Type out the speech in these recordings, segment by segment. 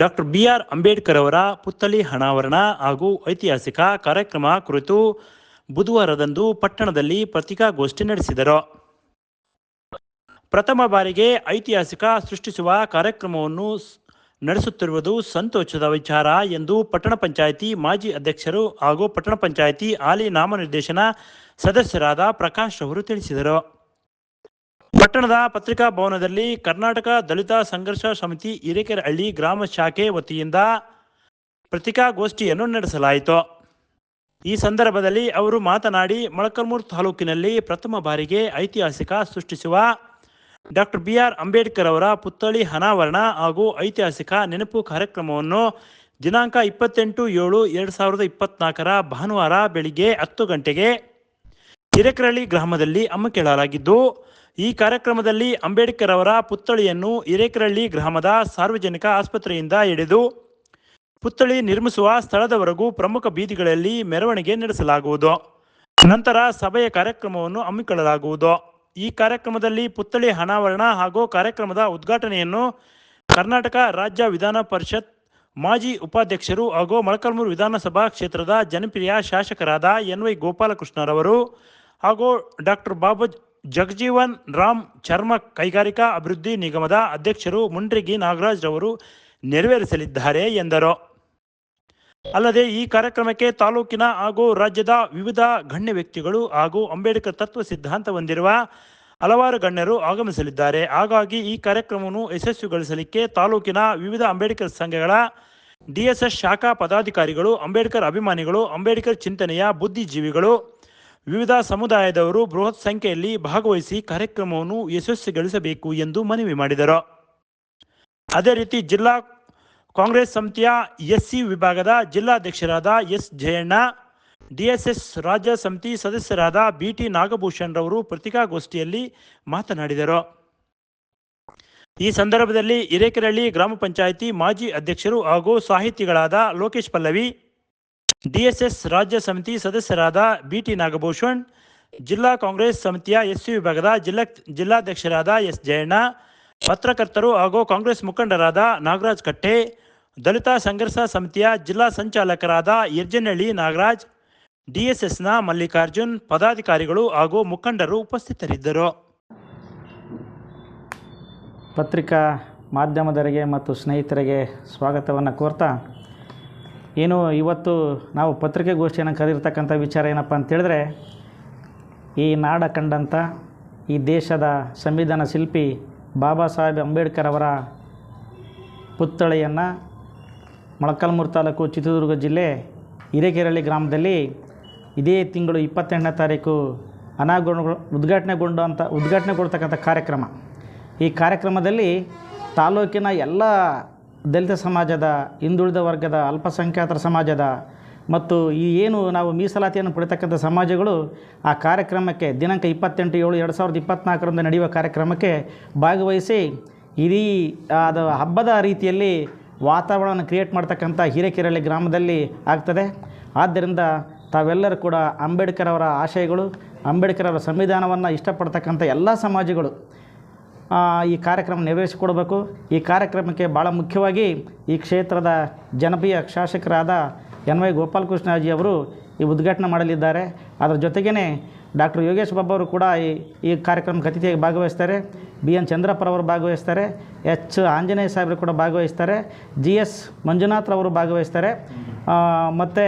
Doctor B R Ambedkar ಅವರ ಪುತ್ಥಳಿ ಅನಾವರಣ ಹಾಗೂ ಐತಿಹಾಸಿಕ ಕಾರ್ಯಕ್ರಮ ಕುರಿತು ಬುಧವಾರದಂದು ಪಟ್ಟಣದಲ್ಲಿ ಪತ್ರಿಕಾಗೋಷ್ಠಿ ನಡೆಸಿದರು. ಪ್ರಥಮ ಬಾರಿಗೆ ಐತಿಹಾಸಿಕ ಸೃಷ್ಟಿಸುವ ಕಾರ್ಯಕ್ರಮವನ್ನು ನಡೆಸುತ್ತಿರುವುದು ಸಂತೋಷದ ವಿಚಾರ ಎಂದು ಪಟ್ಟಣ ಪಂಚಾಯಿತಿ ಮಾಜಿ ಅಧ್ಯಕ್ಷರು ಹಾಗೂ ಪಟ್ಟಣ ಪಂಚಾಯಿತಿ ಹಾಲಿ ನಾಮನಿರ್ದೇಶನ ಸದಸ್ಯರಾದ ಪ್ರಕಾಶ್ ಅವರು ತಿಳಿಸಿದರು. ಪಟ್ಟಣದ ಪತ್ರಿಕಾ ಭವನದಲ್ಲಿ ಕರ್ನಾಟಕ ದಲಿತ ಸಂಘರ್ಷ ಸಮಿತಿ ಹಿರೇಕೆರಹಳ್ಳಿ ಗ್ರಾಮ ಶಾಖೆ ವತಿಯಿಂದ ಪತ್ರಿಕಾಗೋಷ್ಠಿಯನ್ನು ನಡೆಸಲಾಯಿತು. ಈ ಸಂದರ್ಭದಲ್ಲಿ ಅವರು ಮಾತನಾಡಿ, ಮೊಳಕಲ್ಮೂರು ತಾಲೂಕಿನಲ್ಲಿ ಪ್ರಥಮ ಬಾರಿಗೆ ಐತಿಹಾಸಿಕ ಸೃಷ್ಟಿಸುವ ಡಾಕ್ಟರ್ ಬಿ ಆರ್ ಅಂಬೇಡ್ಕರ್ ಅವರ ಪುತ್ಥಳಿ ಅನಾವರಣ ಹಾಗೂ ಐತಿಹಾಸಿಕ ನೆನಪು ಕಾರ್ಯಕ್ರಮವನ್ನು ದಿನಾಂಕ ಇಪ್ಪತ್ತೆಂಟು ಏಳು ಎರಡು ಸಾವಿರದ ಇಪ್ಪತ್ನಾಲ್ಕರ ಭಾನುವಾರ ಬೆಳಿಗ್ಗೆ ಹತ್ತು ಗಂಟೆಗೆ ಹಿರೇಕರಹಳ್ಳಿ ಗ್ರಾಮದಲ್ಲಿ ಹಮ್ಮಿಕೊಳ್ಳಲಾಗಿದ್ದು ಈ ಕಾರ್ಯಕ್ರಮದಲ್ಲಿ ಅಂಬೇಡ್ಕರ್ ಅವರ ಪುತ್ಥಳಿಯನ್ನು ಹಿರೇಕರಳ್ಳಿ ಗ್ರಾಮದ ಸಾರ್ವಜನಿಕ ಆಸ್ಪತ್ರೆಯಿಂದ ಹಿಡಿದು ಪುತ್ಥಳಿ ನಿರ್ಮಿಸುವ ಸ್ಥಳದವರೆಗೂ ಪ್ರಮುಖ ಬೀದಿಗಳಲ್ಲಿ ಮೆರವಣಿಗೆ ನಡೆಸಲಾಗುವುದು. ನಂತರ ಸಭೆಯ ಕಾರ್ಯಕ್ರಮವನ್ನು ಹಮ್ಮಿಕೊಳ್ಳಲಾಗುವುದು. ಈ ಕಾರ್ಯಕ್ರಮದಲ್ಲಿ ಪುತ್ಥಳಿ ಅನಾವರಣ ಹಾಗೂ ಕಾರ್ಯಕ್ರಮದ ಉದ್ಘಾಟನೆಯನ್ನು ಕರ್ನಾಟಕ ರಾಜ್ಯ ವಿಧಾನ ಪರಿಷತ್ ಮಾಜಿ ಉಪಾಧ್ಯಕ್ಷರು ಹಾಗೂ ಮೊಳಕಾಲ್ಮೂರು ವಿಧಾನಸಭಾ ಕ್ಷೇತ್ರದ ಜನಪ್ರಿಯ ಶಾಸಕರಾದ ಎನ್ ವೈ ಗೋಪಾಲಕೃಷ್ಣರವರು ಹಾಗೂ ಡಾಕ್ಟರ್ ಬಾಬು ಜಗಜೀವನ್ ರಾಮ್ ಚರ್ಮ ಕೈಗಾರಿಕಾ ಅಭಿವೃದ್ಧಿ ನಿಗಮದ ಅಧ್ಯಕ್ಷರು ಮುಂಡ್ರಿಗಿ ನಾಗರಾಜ್ ರವರು ನೆರವೇರಿಸಲಿದ್ದಾರೆ ಎಂದರು. ಅಲ್ಲದೆ ಈ ಕಾರ್ಯಕ್ರಮಕ್ಕೆ ತಾಲೂಕಿನ ಹಾಗೂ ರಾಜ್ಯದ ವಿವಿಧ ಗಣ್ಯ ವ್ಯಕ್ತಿಗಳು ಹಾಗೂ ಅಂಬೇಡ್ಕರ್ ತತ್ವ ಸಿದ್ಧಾಂತ ಹೊಂದಿರುವ ಹಲವಾರು ಗಣ್ಯರು ಆಗಮಿಸಲಿದ್ದಾರೆ. ಹಾಗಾಗಿ ಈ ಕಾರ್ಯಕ್ರಮವನ್ನು ಯಶಸ್ವಿಗೊಳಿಸಲಿಕ್ಕೆ ತಾಲೂಕಿನ ವಿವಿಧ ಅಂಬೇಡ್ಕರ್ ಸಂಘಗಳ ಡಿಎಸ್ಎಸ್ ಶಾಖಾ ಪದಾಧಿಕಾರಿಗಳು, ಅಂಬೇಡ್ಕರ್ ಅಭಿಮಾನಿಗಳು, ಅಂಬೇಡ್ಕರ್ ಚಿಂತನೆಯ ಬುದ್ಧಿಜೀವಿಗಳು ವಿವಿಧ ಸಮುದಾಯದವರು ಬೃಹತ್ ಸಂಖ್ಯೆಯಲ್ಲಿ ಭಾಗವಹಿಸಿ ಕಾರ್ಯಕ್ರಮವನ್ನು ಯಶಸ್ವಿಗೊಳಿಸಬೇಕು ಎಂದು ಮನವಿ ಮಾಡಿದರು. ಅದೇ ರೀತಿ ಜಿಲ್ಲಾ ಕಾಂಗ್ರೆಸ್ ಸಮಿತಿಯ ಎಸ್ಸಿ ವಿಭಾಗದ ಜಿಲ್ಲಾಧ್ಯಕ್ಷರಾದ ಎಸ್ ಜಯಣ್ಣ, ಡಿಎಸ್ಎಸ್ ರಾಜ್ಯ ಸಮಿತಿ ಸದಸ್ಯರಾದ ಬಿಟಿ ನಾಗಭೂಷಣ್ ರವರು ಪತ್ರಿಕಾಗೋಷ್ಠಿಯಲ್ಲಿ ಮಾತನಾಡಿದರು. ಈ ಸಂದರ್ಭದಲ್ಲಿ ಹಿರೇಕೆರಳ್ಳಿ ಗ್ರಾಮ ಪಂಚಾಯಿತಿ ಮಾಜಿ ಅಧ್ಯಕ್ಷರು ಹಾಗೂ ಸಾಹಿತಿಗಳಾದ ಲೋಕೇಶ್ ಪಲ್ಲವಿ ಡಿಎಸ್ಎಸ್ ರಾಜ್ಯ ಸಮಿತಿ ಸದಸ್ಯರಾದ ಬಿಟಿ ನಾಗಭೂಷಣ್, ಜಿಲ್ಲಾ ಕಾಂಗ್ರೆಸ್ ಸಮಿತಿಯ ಎಸ್ಸಿ ವಿಭಾಗದ ಜಿಲ್ಲಾ ಜಿಲ್ಲಾಧ್ಯಕ್ಷರಾದ ಎಸ್ ಜಯಣ್ಣ, ಪತ್ರಕರ್ತರು ಹಾಗೂ ಕಾಂಗ್ರೆಸ್ ಮುಖಂಡರಾದ ನಾಗರಾಜ್ ಕಟ್ಟೆ, ದಲಿತ ಸಂಘರ್ಷ ಸಮಿತಿಯ ಜಿಲ್ಲಾ ಸಂಚಾಲಕರಾದ ಯರ್ಜನಹಳ್ಳಿ ನಾಗರಾಜ್, ಡಿಎಸ್ಎಸ್ನ ಮಲ್ಲಿಕಾರ್ಜುನ್, ಪದಾಧಿಕಾರಿಗಳು ಹಾಗೂ ಮುಖಂಡರು ಉಪಸ್ಥಿತರಿದ್ದರು. ಪತ್ರಿಕಾ ಮಾಧ್ಯಮದವರಿಗೆ ಮತ್ತು ಸ್ನೇಹಿತರಿಗೆ ಸ್ವಾಗತವನ್ನು ಕೋರ್ತಾ ಏನು ಇವತ್ತು ನಾವು ಪತ್ರಿಕೆಗೋಷ್ಠಿಯನ್ನು ಕರೆದಿರ್ತಕ್ಕಂಥ ವಿಚಾರ ಏನಪ್ಪ ಅಂತೇಳಿದ್ರೆ, ಈ ನಾಡ ಕಂಡಂಥ ಈ ದೇಶದ ಸಂವಿಧಾನ ಶಿಲ್ಪಿ ಬಾಬಾ ಸಾಹೇಬ್ ಅಂಬೇಡ್ಕರ್ ಅವರ ಪುತ್ಥಳಿಯನ್ನು ಮೊಳಕಾಲ್ಮೂರು ತಾಲೂಕು ಚಿತ್ರದುರ್ಗ ಜಿಲ್ಲೆ ಹಿರೇಕೆರಳ್ಳಿ ಗ್ರಾಮದಲ್ಲಿ ಇದೇ ತಿಂಗಳು ಇಪ್ಪತ್ತೆಂಟನೇ ತಾರೀಕು ಅನಾವರಣ ಉದ್ಘಾಟನೆಗೊಂಡಂಥ ಉದ್ಘಾಟನೆಗೊಳ್ತಕ್ಕಂಥ ಕಾರ್ಯಕ್ರಮ. ಈ ಕಾರ್ಯಕ್ರಮದಲ್ಲಿ ತಾಲೂಕಿನ ಎಲ್ಲ ದಲಿತ ಸಮಾಜದ, ಹಿಂದುಳಿದ ವರ್ಗದ, ಅಲ್ಪಸಂಖ್ಯಾತರ ಸಮಾಜದ ಮತ್ತು ಈ ಏನು ನಾವು ಮೀಸಲಾತಿಯನ್ನು ಪಡಿತಕ್ಕಂಥ ಸಮಾಜಗಳು, ಆ ಕಾರ್ಯಕ್ರಮಕ್ಕೆ ದಿನಾಂಕ ಇಪ್ಪತ್ತೆಂಟು ಏಳು ಎರಡು ಸಾವಿರದ ಇಪ್ಪತ್ತ್ನಾಲ್ಕರಂದು ನಡೆಯುವ ಕಾರ್ಯಕ್ರಮಕ್ಕೆ ಭಾಗವಹಿಸಿ, ಇಡೀ ಅದು ಹಬ್ಬದ ರೀತಿಯಲ್ಲಿ ವಾತಾವರಣವನ್ನು ಕ್ರಿಯೇಟ್ ಮಾಡ್ತಕ್ಕಂಥ ಹಿರೇಕೆರಳ್ಳಿ ಗ್ರಾಮದಲ್ಲಿ ಆಗ್ತದೆ. ಆದ್ದರಿಂದ ತಾವೆಲ್ಲರೂ ಕೂಡ ಅಂಬೇಡ್ಕರ್ ಅವರ ಆಶಯಗಳು, ಅಂಬೇಡ್ಕರ್ ಅವರ ಸಂವಿಧಾನವನ್ನು ಇಷ್ಟಪಡ್ತಕ್ಕಂಥ ಎಲ್ಲ ಸಮಾಜಗಳು ಈ ಕಾರ್ಯಕ್ರಮ ನೆರವೇರಿಸಿಕೊಡಬೇಕು. ಈ ಕಾರ್ಯಕ್ರಮಕ್ಕೆ ಭಾಳ ಮುಖ್ಯವಾಗಿ ಈ ಕ್ಷೇತ್ರದ ಜನಪ್ರಿಯ ಶಾಸಕರಾದ ಎನ್ ವೈ ಗೋಪಾಲಕೃಷ್ಣಾಜಿ ಅವರು ಈ ಉದ್ಘಾಟನೆ ಮಾಡಲಿದ್ದಾರೆ. ಅದರ ಜೊತೆಗೇ ಡಾಕ್ಟರ್ ಯೋಗೇಶ್ ಬಾಬು ಅವರು ಕೂಡ ಈ ಈ ಕಾರ್ಯಕ್ರಮಕ್ಕೆ ಅತಿಥಿಯಾಗಿ ಭಾಗವಹಿಸ್ತಾರೆ. ಬಿ ಎನ್ ಚಂದ್ರಪ್ಪರವರು ಭಾಗವಹಿಸ್ತಾರೆ. ಎಚ್ ಆಂಜನೇಯ ಸಾಹೇಬರು ಕೂಡ ಭಾಗವಹಿಸ್ತಾರೆ. ಜಿ ಎಸ್ ಮಂಜುನಾಥ್ರವರು ಭಾಗವಹಿಸ್ತಾರೆ. ಮತ್ತು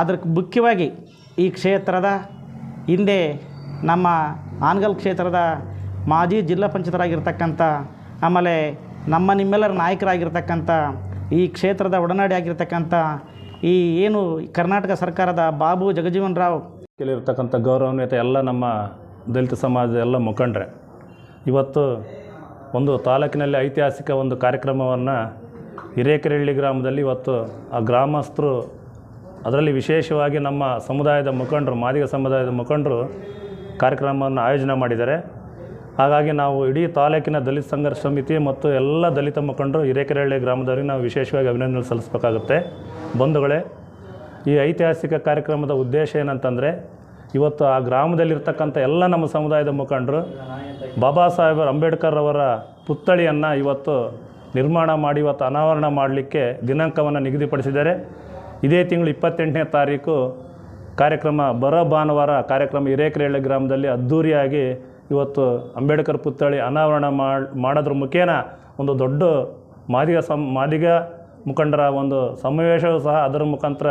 ಅದ್ರ ಮುಖ್ಯವಾಗಿ ಈ ಕ್ಷೇತ್ರದ ಹಿಂದೆ ನಮ್ಮ ಆನ್ಗಲ್ ಕ್ಷೇತ್ರದ ಮಾಜಿ ಜಿಲ್ಲಾ ಪಂಚಾಯತರಾಗಿರ್ತಕ್ಕಂಥ, ಆಮೇಲೆ ನಮ್ಮ ನಿಮ್ಮೆಲ್ಲರ ನಾಯಕರಾಗಿರ್ತಕ್ಕಂಥ, ಈ ಕ್ಷೇತ್ರದ ಒಡನಾಡಿ ಆಗಿರ್ತಕ್ಕಂಥ, ಈ ಏನು ಕರ್ನಾಟಕ ಸರ್ಕಾರದ ಬಾಬು ಜಗಜೀವನ್ ರಾವ್ ಕೇಳಿರ್ತಕ್ಕಂಥ ಗೌರವಾನ್ವಿತ ಎಲ್ಲ ನಮ್ಮ ದಲಿತ ಸಮಾಜದ ಎಲ್ಲ ಮುಖಂಡ್ರೆ, ಇವತ್ತು ಒಂದು ತಾಲೂಕಿನಲ್ಲಿ ಐತಿಹಾಸಿಕ ಒಂದು ಕಾರ್ಯಕ್ರಮವನ್ನು ಹಿರೇಕೆರೆಹಳ್ಳಿ ಗ್ರಾಮದಲ್ಲಿ ಇವತ್ತು ಆ ಗ್ರಾಮಸ್ಥರು, ಅದರಲ್ಲಿ ವಿಶೇಷವಾಗಿ ನಮ್ಮ ಸಮುದಾಯದ ಮುಖಂಡರು, ಮಾದಿಗ ಸಮುದಾಯದ ಮುಖಂಡರು ಕಾರ್ಯಕ್ರಮವನ್ನು ಆಯೋಜನೆ ಮಾಡಿದ್ದಾರೆ. ಹಾಗಾಗಿ ನಾವು ಇಡೀ ತಾಲೂಕಿನ ದಲಿತ ಸಂಘರ್ಷ ಸಮಿತಿ ಮತ್ತು ಎಲ್ಲ ದಲಿತ ಮುಖಂಡರು ಹಿರೇಕೆರಹಳ್ಳಿ ಗ್ರಾಮದವರಿಗೆ ನಾವು ವಿಶೇಷವಾಗಿ ಅಭಿನಂದನೆ ಸಲ್ಲಿಸಬೇಕಾಗುತ್ತೆ. ಬಂಧುಗಳೇ, ಈ ಐತಿಹಾಸಿಕ ಕಾರ್ಯಕ್ರಮದ ಉದ್ದೇಶ ಏನಂತಂದರೆ, ಇವತ್ತು ಆ ಗ್ರಾಮದಲ್ಲಿರ್ತಕ್ಕಂಥ ಎಲ್ಲ ನಮ್ಮ ಸಮುದಾಯದ ಮುಖಂಡರು ಬಾಬಾ ಸಾಹೇಬರ್ ಅಂಬೇಡ್ಕರ್ ಅವರ ಪುತ್ಥಳಿಯನ್ನು ಇವತ್ತು ನಿರ್ಮಾಣ ಮಾಡಿ, ಇವತ್ತು ಅನಾವರಣ ಮಾಡಲಿಕ್ಕೆ ದಿನಾಂಕವನ್ನು ನಿಗದಿಪಡಿಸಿದ್ದಾರೆ. ಇದೇ ತಿಂಗಳು ಇಪ್ಪತ್ತೆಂಟನೇ ತಾರೀಕು ಕಾರ್ಯಕ್ರಮ ಬರೋ ಭಾನುವಾರ ಕಾರ್ಯಕ್ರಮ ಹಿರೇಕೆರೆಹಳ್ಳಿ ಗ್ರಾಮದಲ್ಲಿ ಅದ್ಧೂರಿಯಾಗಿ ಇವತ್ತು ಅಂಬೇಡ್ಕರ್ ಪುತ್ಥಳಿ ಅನಾವರಣ ಮಾಡ್, ಮಾಡೋದ್ರ ಮುಖೇನ ಒಂದು ದೊಡ್ಡ ಮಾದಿಗ ಸಂ, ಮಾದಿಗ ಮುಖಂಡರ ಒಂದು ಸಮಾವೇಶವೂ ಸಹ ಅದರ ಮುಖಾಂತರ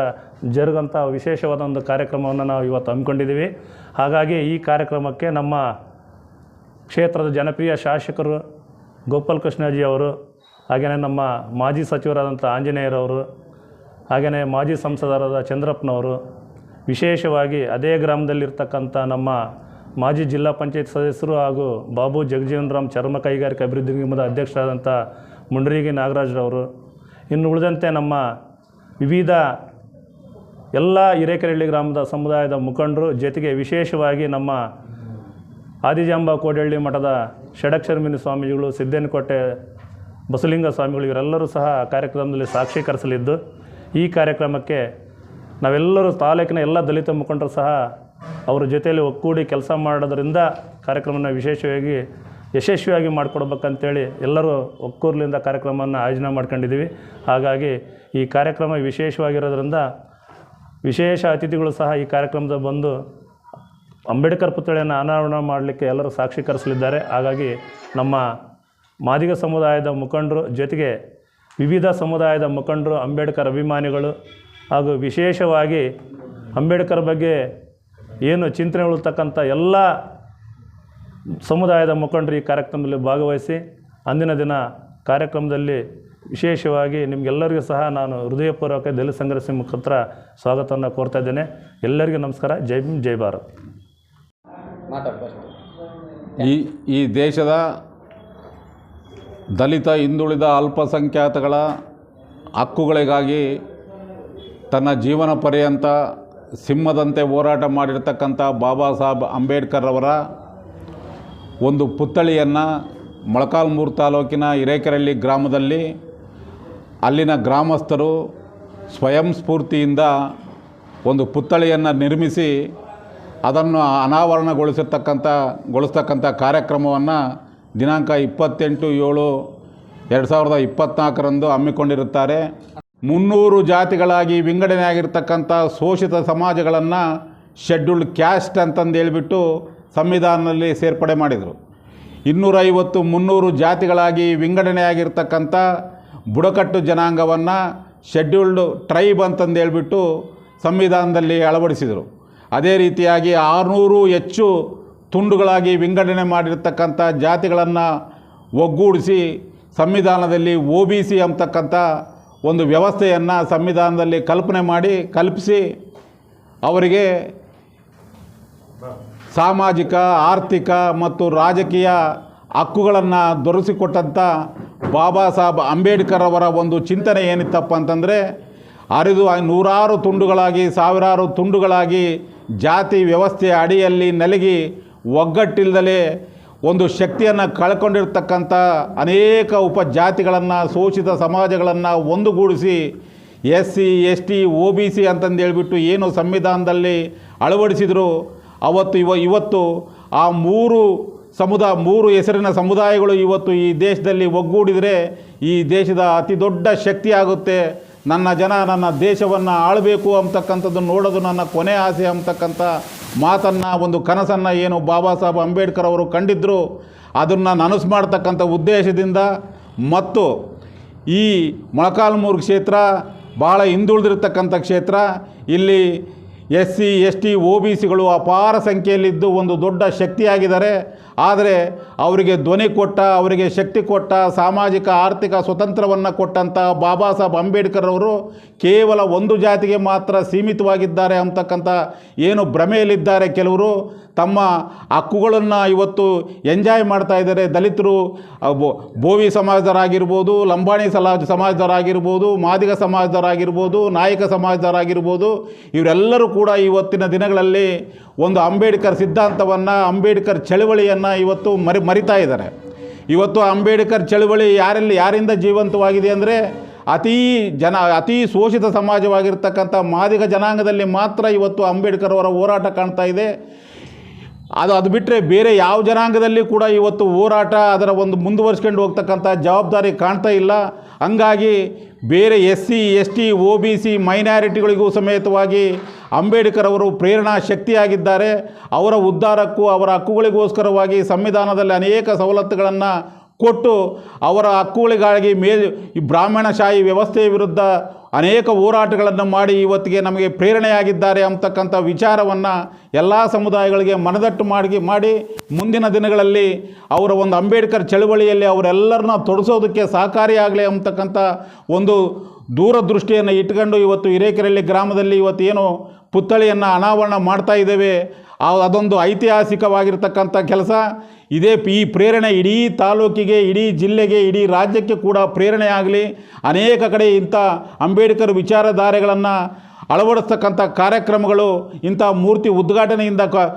ಜರುಗಂಥ ವಿಶೇಷವಾದ ಒಂದು ಕಾರ್ಯಕ್ರಮವನ್ನು ನಾವು ಇವತ್ತು ಹಮ್ಮಿಕೊಂಡಿದ್ದೀವಿ. ಹಾಗಾಗಿ ಈ ಕಾರ್ಯಕ್ರಮಕ್ಕೆ ನಮ್ಮ ಕ್ಷೇತ್ರದ ಜನಪ್ರಿಯ ಶಾಸಕರು ಗೋಪಾಲ್ ಕೃಷ್ಣಜಿ ಅವರು ಹಾಗೆಯೇ ನಮ್ಮ ಮಾಜಿ ಸಚಿವರಾದಂಥ ಆಂಜನೇಯರವರು ಹಾಗೆಯೇ ಮಾಜಿ ಸಂಸದರಾದ ಚಂದ್ರಪ್ಪನವರು, ವಿಶೇಷವಾಗಿ ಅದೇ ಗ್ರಾಮದಲ್ಲಿರ್ತಕ್ಕಂಥ ನಮ್ಮ ಮಾಜಿ ಜಿಲ್ಲಾ ಪಂಚಾಯತ್ ಸದಸ್ಯರು ಹಾಗೂ ಬಾಬು ಜಗಜೀವನ್ ರಾಮ್ ಚರ್ಮ ಕೈಗಾರಿಕಾ ಅಭಿವೃದ್ಧಿ ನಿಗಮದ ಅಧ್ಯಕ್ಷರಾದಂಥ ಮುಂಡ್ರಿಗಿ ನಾಗರಾಜ್ರವರು. ಇನ್ನು ಉಳಿದಂತೆ ನಮ್ಮ ವಿವಿಧ ಎಲ್ಲ ಹಿರೇಕೆರಳ್ಳಿ ಗ್ರಾಮದ ಸಮುದಾಯದ ಮುಖಂಡರು, ಜೊತೆಗೆ ವಿಶೇಷವಾಗಿ ನಮ್ಮ ಆದಿಜಾಂಬ ಕೋಡಹಳ್ಳಿ ಮಠದ ಷಡಕ್ಷರಮಿನಿ ಸ್ವಾಮೀಜಿಗಳು, ಸಿದ್ದೇನಕೋಟೆ ಬಸಲಿಂಗ ಸ್ವಾಮಿಗಳು, ಇವರೆಲ್ಲರೂ ಸಹ ಕಾರ್ಯಕ್ರಮದಲ್ಲಿ ಸಾಕ್ಷೀಕರಿಸಲಿದ್ದು, ಈ ಕಾರ್ಯಕ್ರಮಕ್ಕೆ ನಾವೆಲ್ಲರೂ ತಾಲೂಕಿನ ಎಲ್ಲ ದಲಿತ ಮುಖಂಡರು ಸಹ ಅವರ ಜೊತೆಯಲ್ಲಿ ಒಕ್ಕೂಡಿ ಕೆಲಸ ಮಾಡೋದ್ರಿಂದ ಕಾರ್ಯಕ್ರಮನ ವಿಶೇಷವಾಗಿ, ಯಶಸ್ವಿಯಾಗಿ ಮಾಡಿಕೊಡ್ಬೇಕಂತೇಳಿ ಎಲ್ಲರೂ ಒಕ್ಕೂರ್ಲಿಂದ ಕಾರ್ಯಕ್ರಮವನ್ನು ಆಯೋಜನೆ ಮಾಡ್ಕೊಂಡಿದ್ದೀವಿ. ಹಾಗಾಗಿ ಈ ಕಾರ್ಯಕ್ರಮ ವಿಶೇಷವಾಗಿರೋದ್ರಿಂದ ವಿಶೇಷ ಅತಿಥಿಗಳು ಸಹ ಈ ಕಾರ್ಯಕ್ರಮದ ಬಂದು ಅಂಬೇಡ್ಕರ್ ಪುತ್ಥಳಿಯನ್ನು ಅನಾವರಣ ಮಾಡಲಿಕ್ಕೆ ಎಲ್ಲರೂ ಸಾಕ್ಷೀಕರಿಸಲಿದ್ದಾರೆ ಹಾಗಾಗಿ ನಮ್ಮ ಮಾದಿಗ ಸಮುದಾಯದ ಮುಖಂಡರು ಜೊತೆಗೆ ವಿವಿಧ ಸಮುದಾಯದ ಮುಖಂಡರು, ಅಂಬೇಡ್ಕರ್ ಅಭಿಮಾನಿಗಳು ಹಾಗೂ ವಿಶೇಷವಾಗಿ ಅಂಬೇಡ್ಕರ್ ಬಗ್ಗೆ ಏನು ಚಿಂತನೆಗಳಿರ್ತಕ್ಕಂಥ ಎಲ್ಲ ಸಮುದಾಯದ ಮುಖಂಡರು ಈ ಕಾರ್ಯಕ್ರಮದಲ್ಲಿ ಭಾಗವಹಿಸಿ ಅಂದಿನ ದಿನ ಕಾರ್ಯಕ್ರಮದಲ್ಲಿ ವಿಶೇಷವಾಗಿ ನಿಮಗೆಲ್ಲರಿಗೂ ಸಹ ನಾನು ಹೃದಯಪೂರ್ವಕ ದಲಿತ ಸಂಘರ್ಷ ಮುಖಾಂತರ ಸ್ವಾಗತವನ್ನು ಕೋರ್ತಾ ಇದ್ದೇನೆ. ಎಲ್ಲರಿಗೂ ನಮಸ್ಕಾರ. ಜೈ ಭೀಮ್, ಜೈ ಭಾರತ್. ಈ ಈ ದೇಶದ ದಲಿತ ಹಿಂದುಳಿದ ಅಲ್ಪಸಂಖ್ಯಾತಗಳ ಹಕ್ಕುಗಳಿಗಾಗಿ ತನ್ನ ಜೀವನ ಪರ್ಯಂತ ಸಿಂಹದಂತೆ ಹೋರಾಟ ಮಾಡಿರ್ತಕ್ಕಂಥ ಬಾಬಾ ಸಾಹೇಬ್ ಅಂಬೇಡ್ಕರ್ ಅವರ ಒಂದು ಪುತ್ಥಳಿಯನ್ನು ಮೊಳಕಾಲ್ಮೂರು ತಾಲೂಕಿನ ಹಿರೇಕೆರಳ್ಳಿ ಗ್ರಾಮದಲ್ಲಿ ಅಲ್ಲಿನ ಗ್ರಾಮಸ್ಥರು ಸ್ವಯಂ ಸ್ಫೂರ್ತಿಯಿಂದ ಒಂದು ಪುತ್ಥಳಿಯನ್ನು ನಿರ್ಮಿಸಿ ಅದನ್ನು ಅನಾವರಣಗೊಳಿಸಿರ್ತಕ್ಕಂಥ, ಗೊಳಿಸ್ತಕ್ಕಂಥ ಕಾರ್ಯಕ್ರಮವನ್ನು ದಿನಾಂಕ ಇಪ್ಪತ್ತೆಂಟು ಏಳು ಎರಡು ಸಾವಿರದ ಇಪ್ಪತ್ತ್ನಾಲ್ಕರಂದು ಹಮ್ಮಿಕೊಂಡಿರುತ್ತಾರೆ. ಮುನ್ನೂರು ಜಾತಿಗಳಾಗಿ ವಿಂಗಡಣೆಯಾಗಿರ್ತಕ್ಕಂಥ ಶೋಷಿತ ಸಮಾಜಗಳನ್ನು ಶೆಡ್ಯೂಲ್ಡ್ ಕ್ಯಾಸ್ಟ್ ಅಂತಂದು ಹೇಳಿಬಿಟ್ಟು ಸಂವಿಧಾನದಲ್ಲಿ ಸೇರ್ಪಡೆ ಮಾಡಿದರು. ಇನ್ನೂರೈವತ್ತು ಮುನ್ನೂರು ಜಾತಿಗಳಾಗಿ ವಿಂಗಡಣೆ ವಿಂಗಡಣೆಯಾಗಿರ್ತಕ್ಕಂಥ ಬುಡಕಟ್ಟು ಜನಾಂಗವನ್ನು ಶೆಡ್ಯೂಲ್ಡ್ ಟ್ರೈಬ್ ಅಂತಂದು ಹೇಳಿಬಿಟ್ಟು ಸಂವಿಧಾನದಲ್ಲಿ ಅಳವಡಿಸಿದರು. ಅದೇ ರೀತಿಯಾಗಿ ಆರುನೂರು ಹೆಚ್ಚು ತುಂಡುಗಳಾಗಿ ವಿಂಗಡಣೆ ಮಾಡಿರ್ತಕ್ಕಂಥ ಜಾತಿಗಳನ್ನು ಒಗ್ಗೂಡಿಸಿ ಸಂವಿಧಾನದಲ್ಲಿ ಒ ಬಿ ಸಿ ಅಂತಕ್ಕಂಥ ಒಂದು ವ್ಯವಸ್ಥೆಯನ್ನು ಸಂವಿಧಾನದಲ್ಲಿ ಕಲ್ಪನೆ ಮಾಡಿ ಕಲ್ಪಿಸಿ ಅವರಿಗೆ ಸಾಮಾಜಿಕ, ಆರ್ಥಿಕ ಮತ್ತು ರಾಜಕೀಯ ಹಕ್ಕುಗಳನ್ನು ದೊರಸಿಕೊಟ್ಟಂಥ ಬಾಬಾ ಸಾಹೇಬ್ ಅಂಬೇಡ್ಕರ್ ಅವರ ಒಂದು ಚಿಂತನೆ ಏನಿತ್ತಪ್ಪ ಅಂತಂದರೆ ಅರಿದು ನೂರಾರು ತುಂಡುಗಳಾಗಿ, ಸಾವಿರಾರು ತುಂಡುಗಳಾಗಿ ಜಾತಿ ವ್ಯವಸ್ಥೆಯ ಅಡಿಯಲ್ಲಿ ನಲಗಿ ಒಗ್ಗಟ್ಟಿಲ್ಲದಲೇ ಒಂದು ಶಕ್ತಿಯನ್ನು ಕಳ್ಕೊಂಡಿರ್ತಕ್ಕಂಥ ಅನೇಕ ಉಪಜಾತಿಗಳನ್ನು, ಶೋಷಿತ ಸಮಾಜಗಳನ್ನು ಒಂದುಗೂಡಿಸಿ S C S T O B C ಅಂತಂದು ಹೇಳ್ಬಿಟ್ಟು ಏನು ಸಂವಿಧಾನದಲ್ಲಿ ಅಳವಡಿಸಿದರು, ಅವತ್ತು ಇವ, ಇವತ್ತು ಆ ಮೂರು ಸಮುದಾಯ ಮೂರು ಹೆಸರಿನ ಸಮುದಾಯಗಳು ಇವತ್ತು ಈ ದೇಶದಲ್ಲಿ ಒಗ್ಗೂಡಿದರೆ ಈ ದೇಶದ ಅತಿ ದೊಡ್ಡ ಶಕ್ತಿ ಆಗುತ್ತೆ. ನನ್ನ ಜನ ನನ್ನ ದೇಶವನ್ನು ಆಳಬೇಕು ಅಂತಕ್ಕಂಥದ್ದು ನೋಡೋದು ನನ್ನ ಕೊನೆ ಆಸೆ ಅಂತಕ್ಕಂಥ ಮಾತನ್ನು, ಒಂದು ಕನಸನ್ನು ಏನು ಬಾಬಾ ಸಾಹೇಬ್ ಅಂಬೇಡ್ಕರ್ ಅವರು ಕಂಡಿದ್ದರು ಅದನ್ನು ನನಸು ಮಾಡ್ತಕ್ಕಂಥ ಉದ್ದೇಶದಿಂದ. ಮತ್ತು ಈ ಮೊಳಕಾಲ್ಮೂರು ಕ್ಷೇತ್ರ, ಭಾಳ ಹಿಂದುಳಿದಿರ್ತಕ್ಕಂಥ ಕ್ಷೇತ್ರ, ಇಲ್ಲಿ S C S T O B ಸಿಗಳು ಅಪಾರ ಸಂಖ್ಯೆಯಲ್ಲಿದ್ದು ಒಂದು ದೊಡ್ಡ ಶಕ್ತಿಯಾಗಿದ್ದಾರೆ. ಆದರೆ ಅವರಿಗೆ ಧ್ವನಿ ಕೊಟ್ಟ, ಅವರಿಗೆ ಶಕ್ತಿ ಕೊಟ್ಟ, ಸಾಮಾಜಿಕ, ಆರ್ಥಿಕ ಸ್ವತಂತ್ರವನ್ನು ಕೊಟ್ಟಂಥ ಬಾಬಾ ಸಾಹೇಬ್ ಅಂಬೇಡ್ಕರ್ ಅವರು ಕೇವಲ ಒಂದು ಜಾತಿಗೆ ಮಾತ್ರ ಸೀಮಿತವಾಗಿದ್ದಾರೆ ಅಂತಕ್ಕಂಥ ಏನು ಭ್ರಮೆಯಲ್ಲಿದ್ದಾರೆ ಕೆಲವರು. ತಮ್ಮ ಹಕ್ಕುಗಳನ್ನು ಇವತ್ತು ಎಂಜಾಯ್ ಮಾಡ್ತಾ ಇದ್ದಾರೆ. ದಲಿತರು ಬೋವಿ ಸಮಾಜದವರಾಗಿರ್ಬೋದು, ಲಂಬಾಣಿ ಸಲಾ, ಸಮಾಜದವರಾಗಿರ್ಬೋದು, ಮಾದಿಗ ಸಮಾಜದವರಾಗಿರ್ಬೋದು, ನಾಯಕ ಸಮಾಜದವರಾಗಿರ್ಬೋದು, ಇವರೆಲ್ಲರೂ ಕೂಡ ಇವತ್ತಿನ ದಿನಗಳಲ್ಲಿ ಒಂದು ಅಂಬೇಡ್ಕರ್ ಸಿದ್ಧಾಂತವನ್ನು, ಅಂಬೇಡ್ಕರ್ ಚಳವಳಿಯನ್ನು ಇವತ್ತು ಮರಿ, ಮರಿತಾ ಇದ್ದಾರೆ. ಇವತ್ತು ಅಂಬೇಡ್ಕರ್ ಚಳವಳಿ ಯಾರಲ್ಲಿ, ಯಾರಿಂದ ಜೀವಂತವಾಗಿದೆ ಅಂದರೆ ಅತೀ ಜನ, ಅತೀ ಶೋಷಿತ ಸಮಾಜವಾಗಿರ್ತಕ್ಕಂಥ ಮಾದಿಗ ಜನಾಂಗದಲ್ಲಿ ಮಾತ್ರ ಇವತ್ತು ಅಂಬೇಡ್ಕರ್ ಅವರ ಹೋರಾಟ ಕಾಣ್ತಾ ಇದೆ. ಅದು ಅದು ಬಿಟ್ಟರೆ ಬೇರೆ ಯಾವ ಜನಾಂಗದಲ್ಲಿ ಕೂಡ ಇವತ್ತು ಹೋರಾಟ ಅದರ ಒಂದು ಮುಂದುವರ್ಸ್ಕೊಂಡು ಹೋಗ್ತಕ್ಕಂಥ ಜವಾಬ್ದಾರಿ ಕಾಣ್ತಾ ಇಲ್ಲ. ಹಂಗಾಗಿ ಬೇರೆ S C S T O B C ಮೈನಾರಿಟಿಗಳಿಗೂ ಸಮೇತವಾಗಿ ಅಂಬೇಡ್ಕರ್ ಅವರು ಪ್ರೇರಣಾ ಶಕ್ತಿಯಾಗಿದ್ದಾರೆ. ಅವರ ಉದ್ಧಾರಕ್ಕೂ ಅವರ ಹಕ್ಕುಗಳಿಗೋಸ್ಕರವಾಗಿ ಸಂವಿಧಾನದಲ್ಲಿ ಅನೇಕ ಸವಲತ್ತುಗಳನ್ನು ಕೊಟ್ಟು ಅವರ ಹಕ್ಕುಗಳಿಗಾಗಿ ಮೇ ಈ ಬ್ರಾಹ್ಮಣಶಾಹಿ ವ್ಯವಸ್ಥೆಯ ವಿರುದ್ಧ ಅನೇಕ ಹೋರಾಟಗಳನ್ನು ಮಾಡಿ ಇವತ್ತಿಗೆ ನಮಗೆ ಪ್ರೇರಣೆಯಾಗಿದ್ದಾರೆ ಅಂತಕ್ಕಂಥ ವಿಚಾರವನ್ನು ಎಲ್ಲ ಸಮುದಾಯಗಳಿಗೆ ಮನದಟ್ಟು ಮಾಡಿ ಮಾಡಿ ಮುಂದಿನ ದಿನಗಳಲ್ಲಿ ಅವರ ಒಂದು ಅಂಬೇಡ್ಕರ್ ಚಳುವಳಿಯಲ್ಲಿ ಅವರೆಲ್ಲರನ್ನ ತೊಡಸೋದಕ್ಕೆ ಸಹಕಾರಿಯಾಗಲಿ ಅಂತಕ್ಕಂಥ ಒಂದು ದೂರದೃಷ್ಟಿಯನ್ನು ಇಟ್ಕೊಂಡು ಇವತ್ತು ಹಿರೇಕೆರೆಯಲ್ಲಿ ಗ್ರಾಮದಲ್ಲಿ ಇವತ್ತು ಏನು ಪುತ್ಥಳಿಯನ್ನು ಅನಾವರಣ ಮಾಡ್ತಾ ಇದ್ದೇವೆ. ಅದೊಂದು ಐತಿಹಾಸಿಕವಾಗಿರ್ತಕ್ಕಂಥ ಕೆಲಸ. ಇದೇ ಈ ಪ್ರೇರಣೆ ಇಡೀ ತಾಲೂಕಿಗೆ, ಇಡೀ ಜಿಲ್ಲೆಗೆ, ಇಡೀ ರಾಜ್ಯಕ್ಕೆ ಕೂಡ ಪ್ರೇರಣೆ ಆಗಲಿ. ಅನೇಕ ಕಡೆ ಇಂಥ ಅಂಬೇಡ್ಕರ್ ವಿಚಾರಧಾರೆಗಳನ್ನು ಅಳವಡಿಸ್ತಕ್ಕಂಥ ಕಾರ್ಯಕ್ರಮಗಳು, ಇಂಥ ಮೂರ್ತಿ ಉದ್ಘಾಟನೆಯಿಂದ ಕ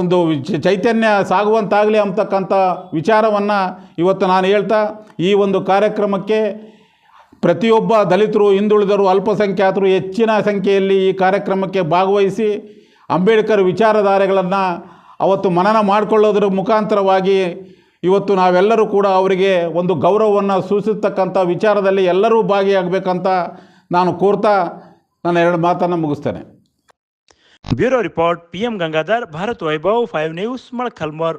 ಒಂದು ಚೈತನ್ಯ ಸಾಗುವಂತಾಗಲಿ ಅಂತಕ್ಕಂಥ ವಿಚಾರವನ್ನು ಇವತ್ತು ನಾನು ಹೇಳ್ತಾ, ಈ ಒಂದು ಕಾರ್ಯಕ್ರಮಕ್ಕೆ ಪ್ರತಿಯೊಬ್ಬ ದಲಿತರು ಹಿಂದುಳಿದರು ಅಲ್ಪಸಂಖ್ಯಾತರು ಹೆಚ್ಚಿನ ಸಂಖ್ಯೆಯಲ್ಲಿ ಈ ಕಾರ್ಯಕ್ರಮಕ್ಕೆ ಭಾಗವಹಿಸಿ ಅಂಬೇಡ್ಕರ್ ವಿಚಾರಧಾರೆಗಳನ್ನು ಅವತ್ತು ಮನನ ಮಾಡಿಕೊಳ್ಳೋದ್ರ ಮುಖಾಂತರವಾಗಿ ಇವತ್ತು ನಾವೆಲ್ಲರೂ ಕೂಡ ಅವರಿಗೆ ಒಂದು ಗೌರವವನ್ನು ಸೂಚಿಸ್ತಕ್ಕಂಥ ವಿಚಾರದಲ್ಲಿ ಎಲ್ಲರೂ ಭಾಗಿಯಾಗಬೇಕಂತ ನಾನು ಕೋರ್ತಾ ನನ್ನ ಎರಡು ಮಾತನ್ನು ಮುಗಿಸ್ತೇನೆ. Bureau report P M Gangadhar, Bharat Vaibhav, five news, Molakalmuru.